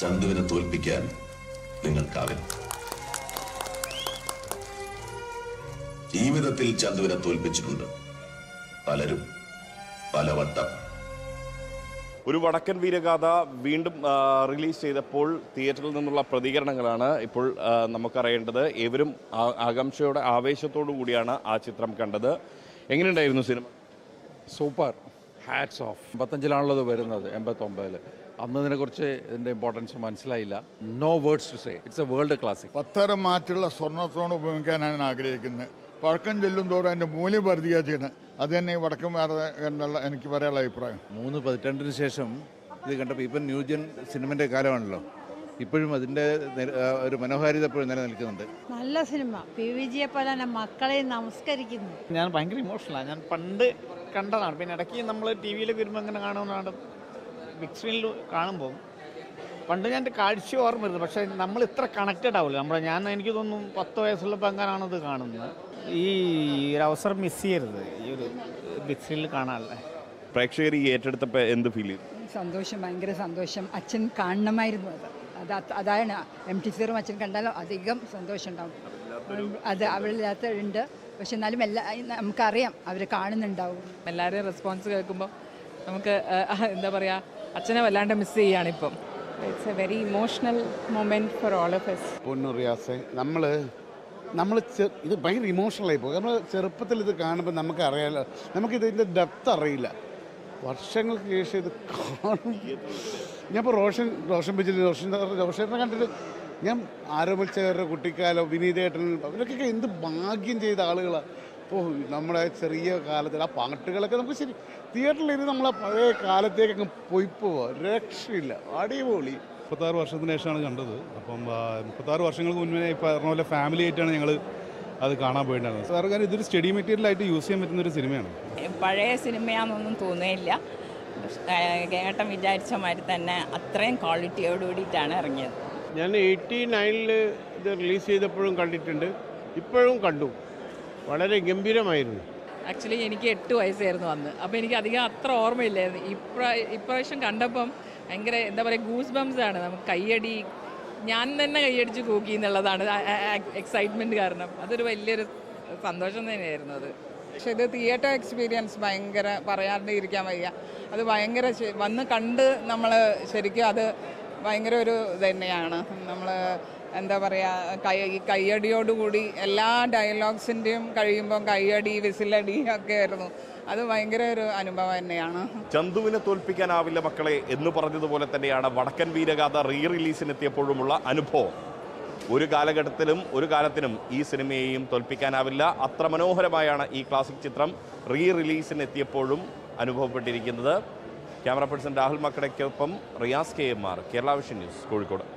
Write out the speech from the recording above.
ചന്തുവിനെ തോൽപ്പിക്കാൻ നിങ്ങൾക്കാവില്ല. ജീവിതത്തിൽ ചന്തുവിനെ തോൽപ്പിച്ചിട്ടുണ്ട്. പലരും പലവട്ടം. ഒരു വടക്കൻ വീരഗാഥ വീണ്ടും റിലീസ് ചെയ്തപ്പോൾ തിയേറ്ററിൽ നിന്നുള്ള പ്രതികരണങ്ങളാണ് ഇപ്പോൾ നമുക്കറിയേണ്ടത്. ഏവരും ആകാംക്ഷയോടെ ആവേശത്തോടു കൂടിയാണ് ആ ചിത്രം കണ്ടത്. എങ്ങനെയുണ്ടായിരുന്നു സിനിമ? സൂപ്പർ. ഹാറ്റ്സ് ഓഫ് എൺപത്തഞ്ചിലാണല്ലോ ഇത് വരുന്നത് എൺപത്തൊമ്പതിൽ അന്ന് ഇതിനെക്കുറിച്ച് ഇതിന്റെ ഇമ്പോർട്ടൻസ് മനസ്സിലായില്ല. No words to say it's a world classic പത്തരം മാറ്റുള്ള സ്വർണത്തോട് ഉപയോഗിക്കാനാണ് ഞാൻ ആഗ്രഹിക്കുന്നത്. പഴക്കം ചെല്ലും തോറും അതിന്റെ മൂല്യം വർദ്ധിക്കുക ചെയ്യണം. അത് തന്നെ ഈ വടക്കം വേറെ എന്നുള്ള എനിക്ക് പറയാനുള്ള അഭിപ്രായം. മൂന്ന് പതിറ്റാണ്ടിന് ശേഷം ഇത് കണ്ടപ്പോൾ ഇപ്പം ന്യൂജൻ സിനിമന്റെ കാലമാണല്ലോ. ഇപ്പോഴും അതിന്റെ ഒരു മനോഹാരിത ഇപ്പോഴും നിലനിൽക്കുന്നുണ്ട്. നല്ല സിനിമ. പി വി ജിയെ പോലെ തന്നെ മക്കളെ നമസ്കരിക്കുന്നു. ഞാൻ ഭയങ്കര ഇമോഷണലാണ് ഞാൻ പണ്ട് കണ്ടതാണ്. പിന്നെ ഇടയ്ക്ക് നമ്മൾ ടി വിയിൽ വരുമ്പോൾ ഇങ്ങനെ കാണുന്നതാണ് ബിഗ് സ്ക്രീനിൽ കാണുമ്പോൾ പണ്ട് ഞാൻ എന്റെ കാഴ്ച ഓർമ്മ വരുന്നത് പക്ഷേ നമ്മൾ ഇത്ര കണക്റ്റഡ് ആവില്ല നമ്മുടെ ഞാൻ എനിക്ക് തോന്നുന്നു പത്ത് വയസ്സുള്ളപ്പോൾ അങ്ങനാണത് കാണുന്നത്. ഈ ഒരു അവസരം മിസ് ചെയ്യരുത്. ഈ ഒരു ബിഗ് സ്ക്രീനിൽ കാണാനല്ലേ. പ്രേക്ഷകർ ഈ ഏറ്റെടുത്തപ്പോൾ എന്ത് ഫീൽ ചെയ്തു? സന്തോഷം ഭയങ്കര സന്തോഷം. അച്ഛൻ കാണണമായിരുന്നു അത്. അത് അത് അതാണ്. എം ടി സീറും അച്ഛൻ കണ്ടാലും അധികം സന്തോഷം ഉണ്ടാവും. അത് അവളില്ലാത്ത ഉണ്ട് പക്ഷെ എന്നാലും എല്ലാ നമുക്കറിയാം. അവർ കാണുന്നുണ്ടാവും. എല്ലാവരെയും റെസ്പോൺസ് കേൾക്കുമ്പോൾ നമുക്ക് എന്താ പറയുക അച്ഛനെ വല്ലാണ്ട് മിസ് ചെയ്യാണ് ഇപ്പം. It's a very emotional moment for all of us പൊന്നു റിയാസെ നമ്മൾ നമ്മൾ ഇത് ഭയങ്കര ആയി പോകും. നമ്മൾ ചെറുപ്പത്തിൽ ഇത് കാണുമ്പോൾ നമുക്ക് അറിയാലോ നമുക്ക് ഇതിന്റെ ഡെപ്ത് അറിയില്ല. വർഷങ്ങൾക്ക് ശേഷം ഇത് കാണും. ഞാൻ ഇപ്പോൾ റോഷൻ റോഷൻ ബിജിൽ റോഷൻ റോഷനെ കണ്ടിട്ട് ഞാൻ ആരോപിച്ചവരുടെ കുട്ടിക്കാലം വിനീതേട്ടൻ അവരൊക്കെ എന്ത് ഭാഗ്യം ചെയ്ത ആളുകളാണ് ഇപ്പോൾ നമ്മുടെ ചെറിയ കാലത്തിൽ ആ പാട്ടുകളൊക്കെ നമുക്ക് ശരി തിയേറ്ററിലിരുന്ന് നമ്മളെ പഴയ കാലത്തേക്കൊക്കെ പോയി പോവാ. രക്ഷയില്ല. അടിപൊളി. മുപ്പത്താറ് വർഷത്തിന് ശേഷമാണ് കണ്ടത്. അപ്പം മുപ്പത്താറ് വർഷങ്ങൾക്ക് മുന്നേ ഇപ്പോൾ പറഞ്ഞ പോലെ ഫാമിലി ആയിട്ടാണ് ഞങ്ങൾ അത് കാണാൻ പോയിട്ടുണ്ടായിരുന്നത്. സാർ കാരണം ഇതൊരു സ്റ്റഡി മെറ്റീരിയൽ ആയിട്ട് യൂസ് ചെയ്യാൻ പറ്റുന്ന ഒരു സിനിമയാണ്. പഴയ സിനിമയാണെന്നൊന്നും തോന്നുകയില്ല. കേട്ടം വിചാരിച്ച മാതിരി തന്നെ അത്രയും ക്വാളിറ്റിയോട് കൂടിയിട്ടാണ് ഇറങ്ങിയത്. ഞാൻ എയ്റ്റി നയനിൽ ഇത് റിലീസ് ചെയ്തപ്പോഴും കണ്ടിട്ടുണ്ട്. ഇപ്പോഴും കണ്ടു. വളരെ ഗംഭീരമായിരുന്നു. ആക്ച്വലി എനിക്ക് എട്ട് വയസ്സായിരുന്നു അന്ന്. അപ്പോൾ എനിക്ക് അധികം അത്ര ഓർമ്മയില്ലായിരുന്നു. ഇപ്രാ ഇപ്രാവശ്യം കണ്ടപ്പം ഭയങ്കര എന്താ പറയുക ഗൂസ് ബംസ് ആണ്. നമുക്ക് കൈയടി ഞാൻ തന്നെ കൈയടിച്ച് കൂക്കി എന്നുള്ളതാണ് എക്സൈറ്റ്മെന്റ് കാരണം. അതൊരു വലിയൊരു സന്തോഷം തന്നെയായിരുന്നു അത്. പക്ഷെ ഇത് തിയേറ്റർ എക്സ്പീരിയൻസ് ഭയങ്കര പറയാണ്ട് ഇരിക്കാൻ വയ്യ. അത് ഭയങ്കര വന്ന് കണ്ട് നമ്മൾ ശരിക്കും അത് ഭയങ്കര ഒരു ഇത് തന്നെയാണ് നമ്മൾ എന്താ പറയുക കൈ ഈ കയ്യടിയോടുകൂടി എല്ലാ ഡയലോഗ്സിന്റെയും കഴിയുമ്പോൾ കയ്യടി വിസിലടി ഒക്കെ ആയിരുന്നു. അത് ഭയങ്കര ഒരു അനുഭവം തന്നെയാണ്. ചന്തുവിനെ തോൽപ്പിക്കാനാവില്ല മക്കളെ എന്ന് പറഞ്ഞതുപോലെ തന്നെയാണ് വടക്കൻ വീരഗാഥ റീ റിലീസിനെത്തിയപ്പോഴുമുള്ള അനുഭവം. ഒരു കാലഘട്ടത്തിലും ഒരു കാലത്തിനും ഈ സിനിമയെയും തോൽപ്പിക്കാനാവില്ല. അത്ര മനോഹരമായാണ് ഈ ക്ലാസിക് ചിത്രം റീ റിലീസിനെത്തിയപ്പോഴും അനുഭവപ്പെട്ടിരിക്കുന്നത്. Camera person Rahul മക്കടയ്ക്കൊപ്പം Riyas K M R Kerala Vision news Kozhikode.